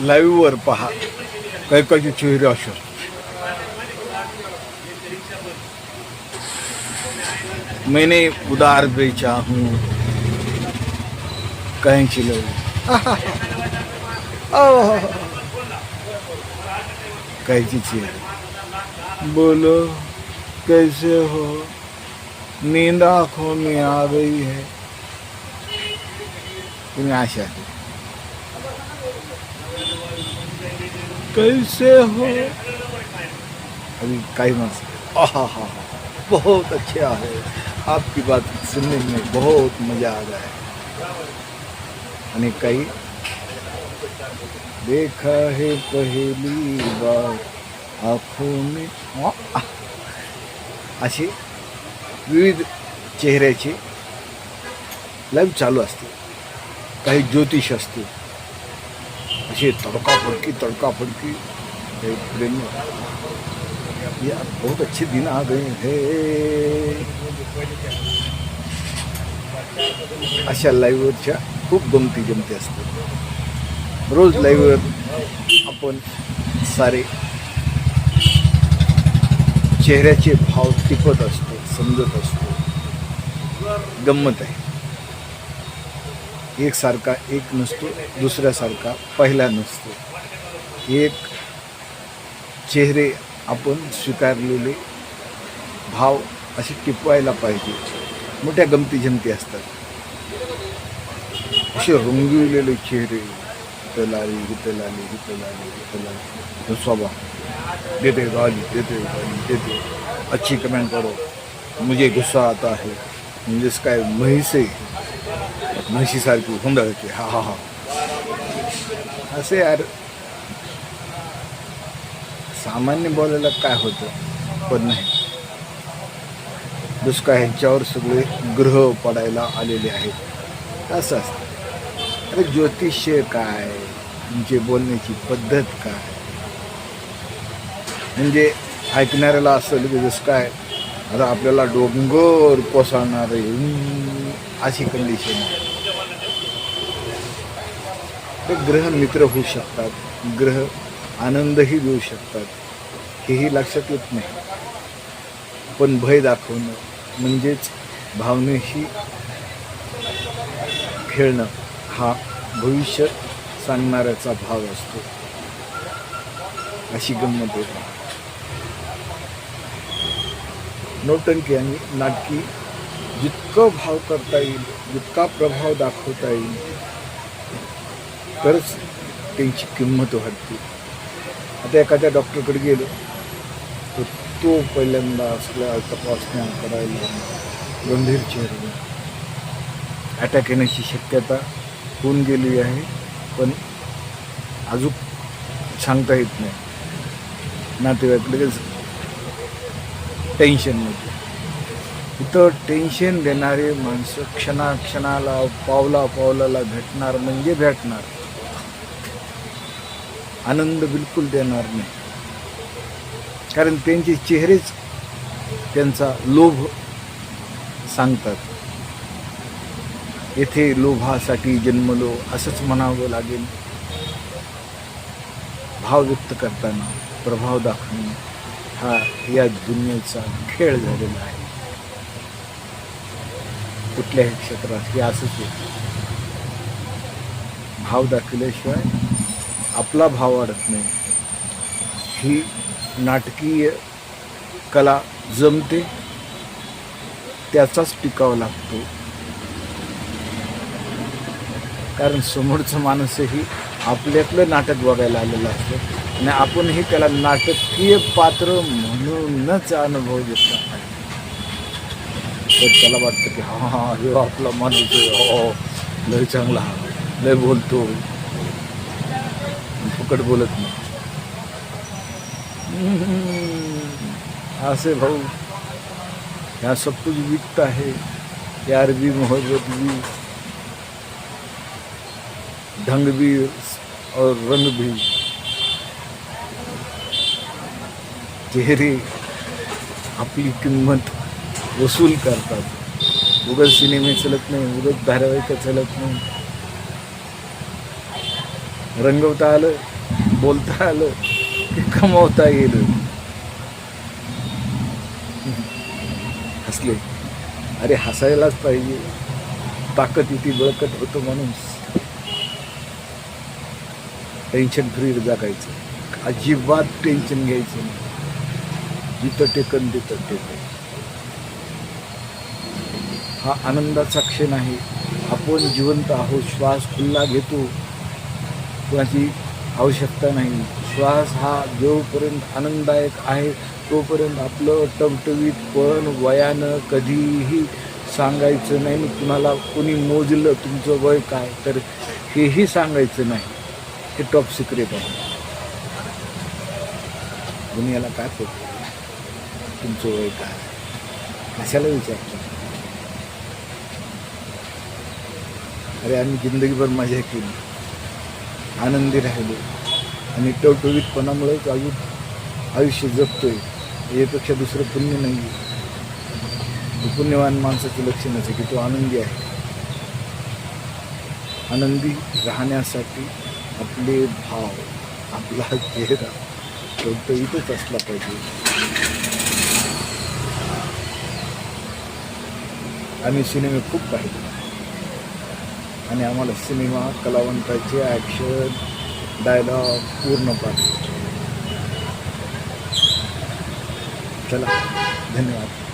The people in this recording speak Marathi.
लाईव्हवर पहा. काही चेहरे असे. मैंने उदार बेचा हूँ. कहीं चिलो कैसी चेहरे. बोलो कैसे हो? नींद आँखों में आ गई है. तुम्हें आशा है कैसे हो? अभी काही मास हा बहुत अच्छा है। आपकी बात सुनने में बहुत मजा आ रहा है। आणि काही देखा है पहिली बार आँखों में? अशी विविध चेहऱ्याची लाईव्ह चालू असते। काही ज्योतिष असते। असे तडकाफडकी तडकाफडकी हे प्रेम. या बहुत अच्छे दिन आ गए हे. अशा लाईव्हवरच्या खूप गमती जमती असतात. रोज लाईव्हवर आपण सारे चेहऱ्याचे भाव टिपत असतो समजत असतो. गंमत आहे. एकसारखा एक नसतो दुसऱ्यासारखा पहिला नसतो. एक चेहरे आपण स्वीकारलेले भाव असे टिपवायला पाहिजे. मोठ्या गमती जमती असतात. असे रंगविलेले चेहरे इथं लाली इथं लाली इथं लाली इथं लाली स्वभाव देते गाली देते गाली देते अच्छी कमेंट करो. मुझे गुस्सा आता है. म्हणजेच काय म्हैसे म्हशीसारखी हुंदळते. हा हा हा. असे यार. सामान्य बोलायला काय होतं? पण नाही. दुष्काळ ह्यांच्यावर सगळे ग्रह पडायला आलेले आहेत. असं असतं. अरे ज्योतिष्य काय? म्हणजे बोलण्याची पद्धत काय? म्हणजे ऐकणाऱ्याला असं की दुष्काळ आता आपल्याला डोंगर कोसळणार अशी कंडिशन आहे. ते ग्रह मित्र होऊ शकतात. ग्रह आनंदही देऊ शकतात. हेही लक्षात येत नाही. पण भय दाखवणं म्हणजेच भावनेशी खेळणं हा भविष्य सांगणाऱ्याचा भाव असतो. अशी गंमत होती नौटंकी आणि नाटकी जितकं भाव करता येईल जितका प्रभाव दाखवता येईल तरच त्यांची किंमत वाढते. आता एखाद्या डॉक्टरकडे गेलो तर तो पहिल्यांदा असल्या तपासण्या करायला गंभीर चेहरे अटॅक येण्याची शक्यता होऊन गेली आहे पण अजून सांगता येत नाही. नातेवाईक लगेच टेन्शनमध्ये इथं टेन्शन देणारे माणसं क्षणाक्षणाला पावला पावलाला भेटणार म्हणजे भेटणार. आनंद बिलकुल देणार नाही. कारण त्यांचे चेहरेच त्यांचा लोभ सांगतात. येथे लोभासाठी जन्मलो असंच म्हणावं लागेल. भाव व्यक्त करताना प्रभाव दाखवणे हा या दुनियेचा खेळ झालेला आहे. कुठल्याही क्षेत्रात हे असंच होतं. भाव दाखवल्याशिवाय आपला भाव वाढत नाही. ही नाटकीय कला जमते त्याचाच टिकावा लागतो. कारण समोरचं माणूसही आपल्यातलं नाटक बघायला आलेलं असतं आणि आपणही त्याला नाटकीय पात्र म्हणूनच अनुभव घेतला तर त्याला वाटतं की हा हा हे आपला माणूस आहे. हो, हो, हो. लय चांगला लय बोलतो. फुकट बोलत नाही. असे भाऊ ह्या सब कुछ बिकता है प्यार भी मोहब्बत भी ढंग भी और रंग भी चेहरे आपली किंमत वसूल करतात. उगत सिनेमे चलत नाही उगत धारावाहिक चलत नाही. रंगवता आलं बोलता आलं की कमवता येईल. हसले. अरे हसायलाच पाहिजे. ताकद इथे बळकट होतो माणूस. टेन्शन फ्री जगायचं. अजिबात टेन्शन घ्यायचं जिथं टेकन तिथं टेकन. हा आनंदाचा क्षण आहे. आपण जिवंत आहोत. श्वास खुल्ला घेतो. कुणाची आवश्यकता नाही. श्वास हा जोपर्यंत आनंददायक आहे तोपर्यंत आपलं टवटवीत पण वयानं कधीही सांगायचं नाही. तुम्हाला कोणी मोजलं तुमचं वय काय तर हेही सांगायचं नाही. हे टॉप सिक्रेट आहे. दुनियाला काय पडतं तुमचं वय काय? कशाला विचारतो? अरे आम्ही जिंदगीभर मजा केली. आनंदी राहिलो. आणि टवटवीतपणामुळेच आयु आयुष्य जगतोय यापेक्षा दुसरं पुण्य नाही आहे पुण्यवान माणसाचं लक्षणच आहे की तो आनंदी आहे. आनंदी राहण्यासाठी आपले भाव आपला चेहरा टवटवीतच असला पाहिजे. आम्ही सिनेमे खूप पाहिले. आणि आम्हाला सिनेमा कलावंताचे ॲक्शन डायलॉग पूर्ण पाहिजे. चला धन्यवाद.